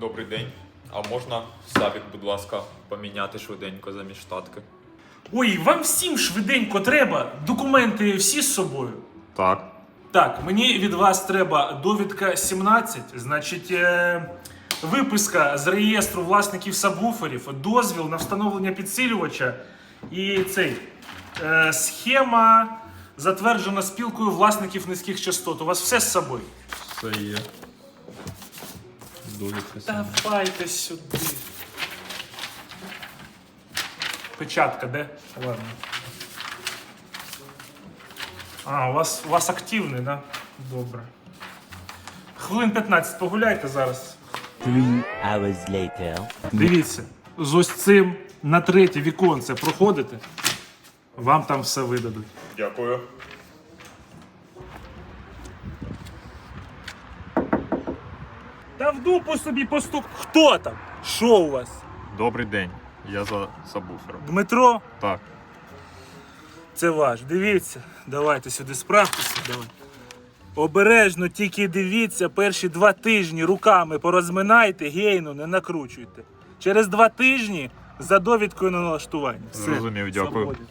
Добрий день. А можна Савік, будь ласка, поміняти швиденько замість штатки? Ой, вам всім швиденько треба. Документи всі з собою. Так. Так, мені від вас треба довідка 17, значить, е, виписка з реєстру власників сабвуферів, дозвіл на встановлення підсилювача і цей е, схема затверджена спілкою власників низьких частот. У вас все з собою. Це є. Довідка. Давайте сюди. Печатка, де? Ладно. А, у вас, у вас активний, да? Добре. Хвилин 15 погуляйте зараз. Three hours later. Дивіться, з ось цим на третє віконце проходите. Вам там все видадуть. Дякую. Та в дупу собі постук. Хто там? Що у вас? Добрий день. Я за сабвуфером. Дмитро? Так. Це ваш. Дивіться. Давайте сюди справтеся. Давай. Обережно тільки дивіться, перші два тижні руками порозминайте, гейну не накручуйте. Через два тижні за довідкою на налаштування. Все. Зрозумів, дякую. Свободен.